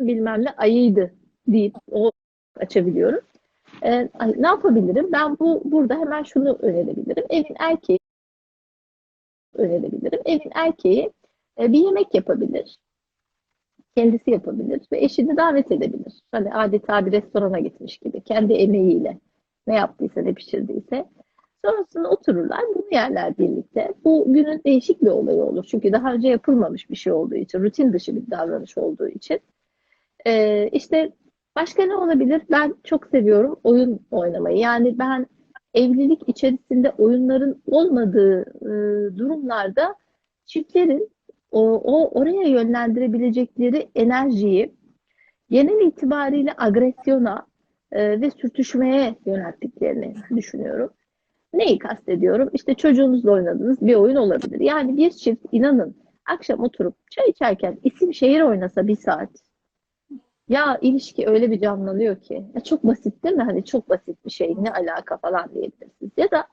bilmem ne ayıydı deyip o açabiliyorum. Ee, ne yapabilirim? Ben bu burada hemen şunu önerebilirim. Evin erkeği önerebilirim. Evin erkeği e, bir yemek yapabilir. Kendisi yapabilir ve eşini davet edebilir. Hani adeta bir restorana gitmiş gibi. Kendi emeğiyle ne yaptıysa ne pişirdiyse. Sonrasında otururlar, bunu yerler birlikte. Bu günün değişik bir olayı olur. Çünkü daha önce yapılmamış bir şey olduğu için, rutin dışı bir davranış olduğu için. Ee, işte başka ne olabilir? Ben çok seviyorum oyun oynamayı. Yani ben evlilik içerisinde oyunların olmadığı e, durumlarda çiftlerin o, o oraya yönlendirebilecekleri enerjiyi genel itibariyle agresyona e, ve sürtüşmeye yönelttiklerini düşünüyorum. Neyi kastediyorum? İşte çocuğunuzla oynadığınız bir oyun olabilir. Yani bir çift inanın akşam oturup çay içerken isim şehir oynasa bir saat. Ya ilişki öyle bir canlanıyor ki. Ya çok basit değil mi? Hani çok basit bir şey. Ne alaka falan diyebilirsiniz. Ya da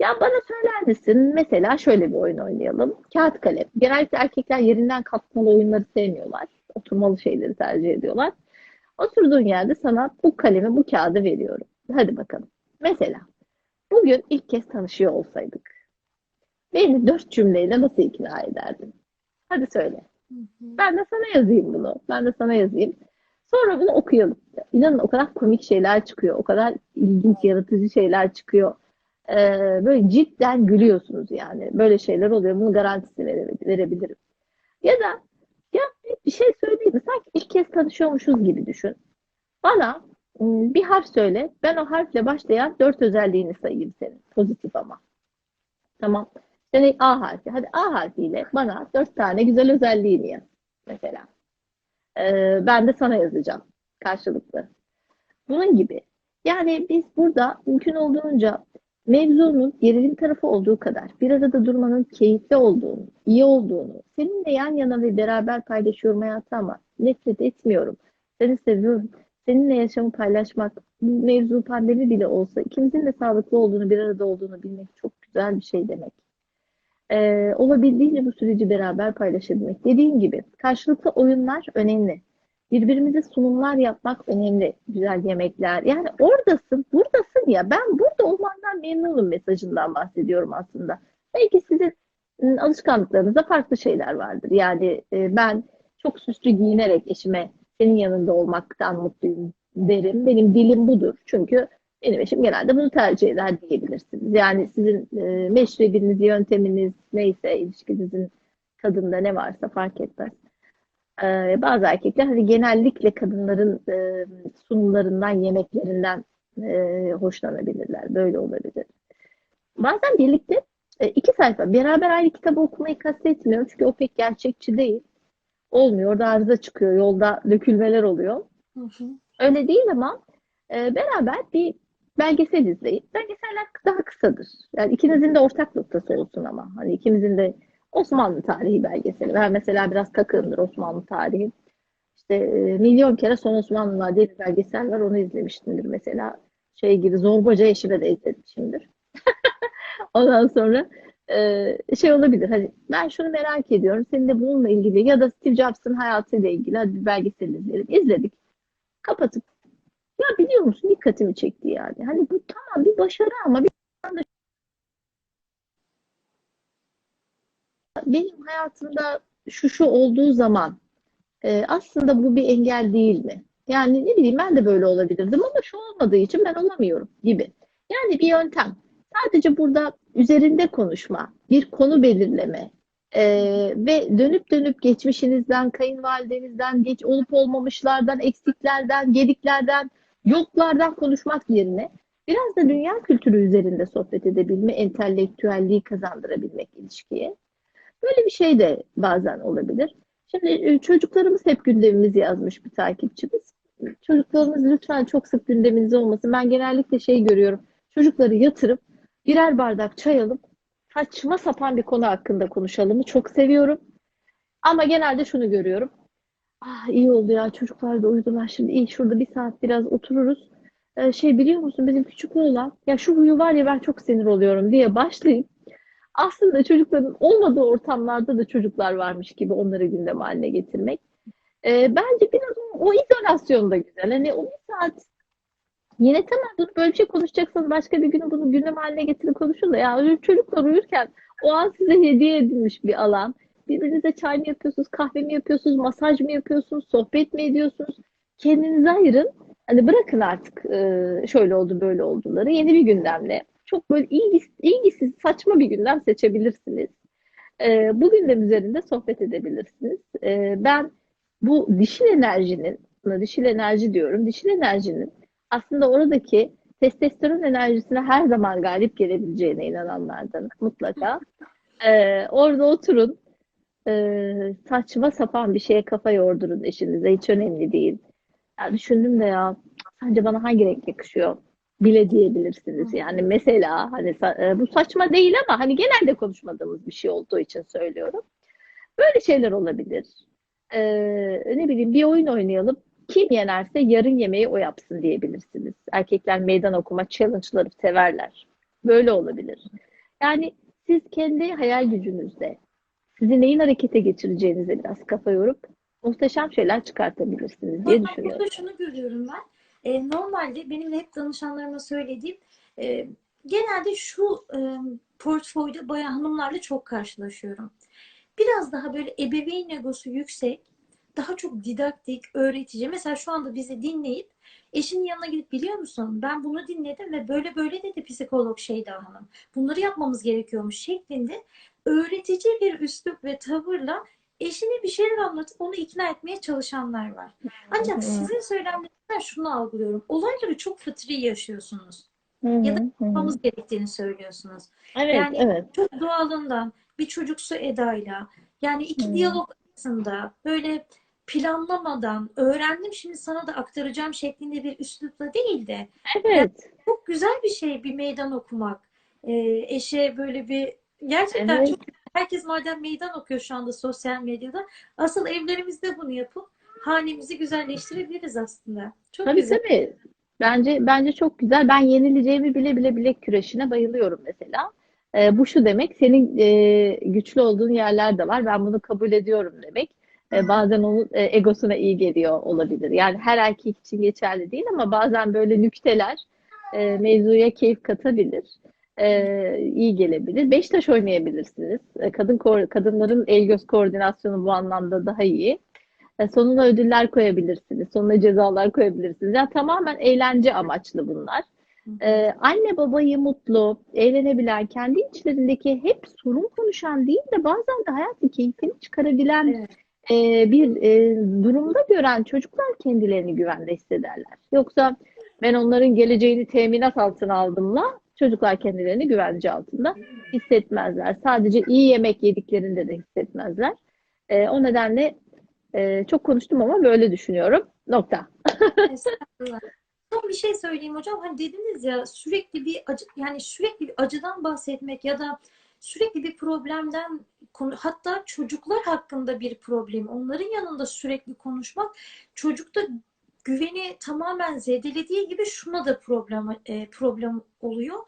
ya bana söyler misin? Mesela şöyle bir oyun oynayalım. Kağıt kalem. Genellikle erkekler yerinden kalkmalı oyunları sevmiyorlar. Oturmalı şeyleri tercih ediyorlar. Oturduğun yerde sana bu kalemi, bu kağıdı veriyorum. Hadi bakalım. Mesela bugün ilk kez tanışıyor olsaydık beni dört cümleyle nasıl ikna ederdin? Hadi söyle. Ben de sana yazayım bunu. Ben de sana yazayım. Sonra bunu okuyalım. İnanın o kadar komik şeyler çıkıyor. O kadar ilginç, yaratıcı şeyler çıkıyor. Ee, böyle cidden gülüyorsunuz yani. Böyle şeyler oluyor. Bunun garantisini verebilirim. Ya da ya bir şey söyleyeyim mi? Sanki ilk kez tanışıyormuşuz gibi düşün. Bana ıı, bir harf söyle. Ben o harfle başlayan dört özelliğini sayayım senin. Pozitif ama. Tamam. Yani A harfi. Hadi A harfiyle bana dört tane güzel özelliğini yaz. Mesela. Ee, ben de sana yazacağım. Karşılıklı. Bunun gibi. Yani biz burada mümkün olduğunca mevzunun gerilim tarafı olduğu kadar bir arada durmanın keyifli olduğunu, iyi olduğunu, seninle yan yana ve beraber paylaşıyorum hayatı ama nefret etmiyorum. Seni seviyorum. Seninle yaşamı paylaşmak, mevzu pandemi bile olsa ikimizin de sağlıklı olduğunu, bir arada olduğunu bilmek çok güzel bir şey demek. Ee, olabildiğince bu süreci beraber paylaşabilmek. Dediğim gibi karşılıklı oyunlar önemli. Birbirimize sunumlar yapmak önemli. Güzel yemekler. Yani oradasın, buradasın ya. Ben burada olmandan memnunum mesajından bahsediyorum aslında. Belki sizin ıı, alışkanlıklarınızda farklı şeyler vardır. Yani e, ben çok süslü giyinerek eşime senin yanında olmaktan mutluyum derim. Benim dilim budur. Çünkü benim eşim genelde bunu tercih eder diyebilirsiniz. Yani sizin e, meşrebiniz, yönteminiz neyse ilişkinizin tadında ne varsa fark etmez. Ee, bazı erkekler hani genellikle kadınların e, sunumlarından, yemeklerinden e, hoşlanabilirler. Böyle olabilir. Bazen birlikte e, iki sayfa beraber aynı kitabı okumayı kastetmiyorum. Çünkü o pek gerçekçi değil. Olmuyor. Orada arıza çıkıyor. Yolda dökülmeler oluyor. Hı hı. Öyle değil ama e, beraber bir belgesel izleyin. Belgeseller daha kısadır. Yani ikinizin de ortak noktası olsun ama. Hani ikimizin de Osmanlı tarihi belgeseli. Ben mesela biraz takığımdır Osmanlı tarihi. İşte e, milyon kere Son Osmanlılar diye bir belgesel var. Onu izlemiştimdir mesela. Şey gibi Zorbaca eşime de izlemişimdir. Ondan sonra e, şey olabilir. Hani ben şunu merak ediyorum. Senin de bununla ilgili ya da Steve Jobs'ın hayatıyla ilgili hadi bir belgesel izleyelim. İzledik. Kapatıp ya biliyor musun dikkatimi çekti yani. Hani bu tamam bir başarı ama bir yandan da benim hayatımda şu şu olduğu zaman e, aslında bu bir engel değil mi? Yani ne bileyim ben de böyle olabilirdim ama şu olmadığı için ben olamıyorum gibi. Yani bir yöntem. Sadece burada üzerinde konuşma, bir konu belirleme e, ve dönüp dönüp geçmişinizden, kayınvalidenizden, geç olup olmamışlardan, eksiklerden, gediklerden, yoklardan konuşmak yerine biraz da dünya kültürü üzerinde sohbet edebilme, entelektüelliği kazandırabilmek ilişkiye. Böyle bir şey de bazen olabilir. Şimdi e, çocuklarımız hep gündemimizi yazmış bir takipçimiz. Çocuklarımız lütfen çok sık gündeminiz olmasın. Ben genellikle şey görüyorum. Çocukları yatırıp birer bardak çay alıp saçma sapan bir konu hakkında konuşalımı çok seviyorum. Ama genelde şunu görüyorum. Ah iyi oldu ya çocuklar da uyudular şimdi iyi şurada bir saat biraz otururuz. Ee, şey biliyor musun bizim küçük oğlan ya şu huyu var ya ben çok sinir oluyorum diye başlayıp aslında çocukların olmadığı ortamlarda da çocuklar varmış gibi onları gündem haline getirmek. E, bence biraz o, o izolasyon da güzel. Hani o bir saat yine tamam bunu böyle bir şey konuşacaksanız başka bir gün bunu gündem haline getirin konuşun da ya çocuklar uyurken o an size hediye edilmiş bir alan. Birbirinize çay mı yapıyorsunuz, kahve mi yapıyorsunuz, masaj mı yapıyorsunuz, sohbet mi ediyorsunuz? Kendinize ayırın. Hani bırakın artık e, şöyle oldu böyle olduları. Yeni bir gündemle. Çok böyle ilgisiz, ilgisiz saçma bir gündem seçebilirsiniz. E, bu gündem üzerinde sohbet edebilirsiniz. E, ben bu dişil enerjinin, buna dişil enerji diyorum, dişil enerjinin aslında oradaki testosteron enerjisine her zaman galip gelebileceğine inananlardan mutlaka. Ee, orada oturun, e, saçma sapan bir şeye kafa yordurun eşinize, hiç önemli değil. Ya düşündüm de ya, sence bana hangi renk yakışıyor? Bile diyebilirsiniz. Yani mesela hani e, bu saçma değil ama hani genelde konuşmadığımız bir şey olduğu için söylüyorum. Böyle şeyler olabilir. Ee, ne bileyim bir oyun oynayalım. Kim yenerse yarın yemeği o yapsın diyebilirsiniz. Erkekler meydan okuma challenge'ları severler. Böyle olabilir. Yani siz kendi hayal gücünüzde sizi neyin harekete geçireceğinize biraz kafa yorup muhteşem şeyler çıkartabilirsiniz diye Hocam düşünüyorum. burada şunu görüyorum ben. E, normalde benim de hep danışanlarıma söylediğim e, genelde şu e, portföyde bayan hanımlarla çok karşılaşıyorum. Biraz daha böyle ebeveyn egosu yüksek, daha çok didaktik, öğretici. Mesela şu anda bizi dinleyip eşinin yanına gidip biliyor musun ben bunu dinledim ve böyle böyle dedi psikolog Şeyda Hanım. Bunları yapmamız gerekiyormuş şeklinde öğretici bir üslup ve tavırla eşine bir şeyler anlatıp onu ikna etmeye çalışanlar var. Ancak hı, sizin söylemlerinizden şunu algılıyorum. Olayları çok fıtri yaşıyorsunuz. hı Ya da yapmamız gerektiğini söylüyorsunuz. Evet, Yani evet. çok doğalından bir çocuksu edayla yani iki Hı. diyalog arasında böyle planlamadan öğrendim şimdi sana da aktaracağım şeklinde bir üslupla değil de yani Evet, çok güzel bir şey bir meydan okumak. Ee, eşe böyle bir gerçekten evet. çok herkes madem meydan okuyor şu anda sosyal medyada asıl evlerimizde bunu yapıp hanemizi güzelleştirebiliriz aslında. Çok Tabii güzel. tabii. Bence bence çok güzel. Ben yenileceğimi bile bile bilek güreşine bayılıyorum mesela. Ee, bu şu demek, senin e, güçlü olduğun yerler de var. Ben bunu kabul ediyorum demek. Hı. bazen onun e, egosuna iyi geliyor olabilir. Yani her erkek için geçerli değil ama bazen böyle nükteler e, mevzuya keyif katabilir. E, iyi gelebilir. Beştaş oynayabilirsiniz. E, kadın kadınların el göz koordinasyonu bu anlamda daha iyi. E, Sonuna ödüller koyabilirsiniz. Sonuna cezalar koyabilirsiniz. Yani tamamen eğlence amaçlı bunlar. Hı hı. E, anne babayı mutlu, eğlenebilen, kendi içlerindeki hep sorun konuşan değil de bazen de hayatın keyfini çıkarabilen Evet. e, bir e, durumda gören çocuklar kendilerini güvende hissederler. Yoksa ben onların geleceğini teminat altına aldımla çocuklar kendilerini güvence altında hissetmezler. Sadece iyi yemek yediklerinde de hissetmezler. E, o nedenle ee, çok konuştum ama böyle düşünüyorum. Nokta. Son bir şey söyleyeyim hocam. Hani dediniz ya sürekli bir acı, yani sürekli bir acıdan bahsetmek ya da sürekli bir problemden hatta çocuklar hakkında bir problem onların yanında sürekli konuşmak çocukta güveni tamamen zedelediği gibi şuna da problem e, problem oluyor.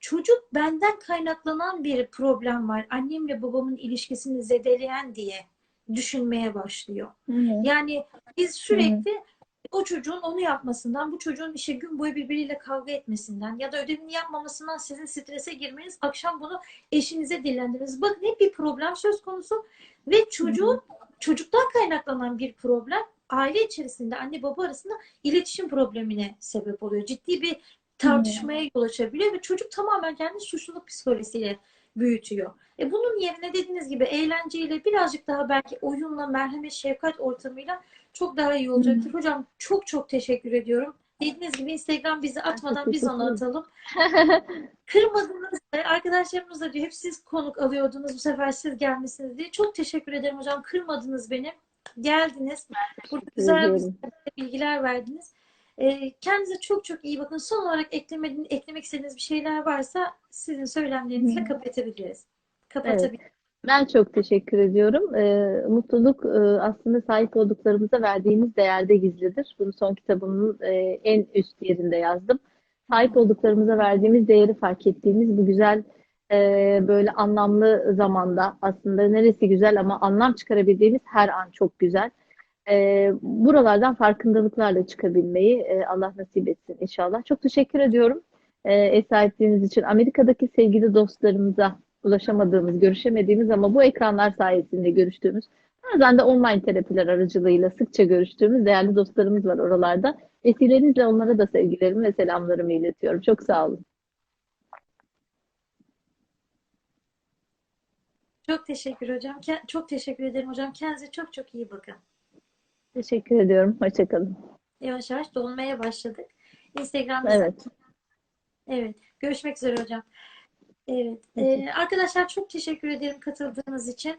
Çocuk benden kaynaklanan bir problem var. Annemle babamın ilişkisini zedeleyen diye düşünmeye başlıyor. Hı hı. Yani biz sürekli o çocuğun onu yapmasından, bu çocuğun işte gün boyu birbiriyle kavga etmesinden ya da ödevini yapmamasından sizin strese girmeniz, akşam bunu eşinize dillendirmeniz. Bakın hep bir problem söz konusu ve çocuğun çocuktan kaynaklanan bir problem aile içerisinde anne baba arasında iletişim problemine sebep oluyor. Ciddi bir tartışmaya yol açabiliyor ve çocuk tamamen kendini suçluluk psikolojisiyle büyütüyor. E bunun yerine dediğiniz gibi eğlenceyle birazcık daha belki oyunla, merhamet, şefkat ortamıyla çok daha iyi Hı hı. olacaktır. Hocam çok çok teşekkür ediyorum. Dediğiniz gibi Instagram bizi atmadan biz onu atalım. Kırmadınız. Arkadaşlarımız da diyor hep siz konuk alıyordunuz. Bu sefer siz gelmişsiniz diye. Çok teşekkür ederim hocam. Kırmadınız beni. Geldiniz. Burada güzel güzel bilgiler verdiniz. Ee, kendinize çok çok iyi bakın. Son olarak eklemediğiniz, eklemek istediğiniz bir şeyler varsa sizin söylemlerinizle hı. kapatabiliriz. Evet. Kapatabiliriz. Ben çok teşekkür ediyorum. Ee, mutluluk e, aslında sahip olduklarımıza verdiğimiz değerde gizlidir. Bunu son kitabımın e, en üst yerinde yazdım. Sahip olduklarımıza verdiğimiz değeri fark ettiğimiz bu güzel e, böyle anlamlı zamanda aslında neresi güzel ama anlam çıkarabildiğimiz her an çok güzel. e, buralardan farkındalıklarla çıkabilmeyi e, Allah nasip etsin inşallah. Çok teşekkür ediyorum e, ev sahipliğiniz için. Amerika'daki sevgili dostlarımıza ulaşamadığımız, görüşemediğimiz ama bu ekranlar sayesinde görüştüğümüz, bazen de online terapiler aracılığıyla sıkça görüştüğümüz değerli dostlarımız var oralarda. Vesilenizle onlara da sevgilerimi ve selamlarımı iletiyorum. Çok sağ olun. Çok teşekkür hocam. Çok teşekkür ederim hocam. Kendinize çok çok iyi bakın. Teşekkür ediyorum. Hoşçakalın. Yavaş yavaş dolmaya başladık. Instagram'da Evet. Evet. Görüşmek üzere hocam. Evet. Ee, arkadaşlar çok teşekkür ederim katıldığınız için.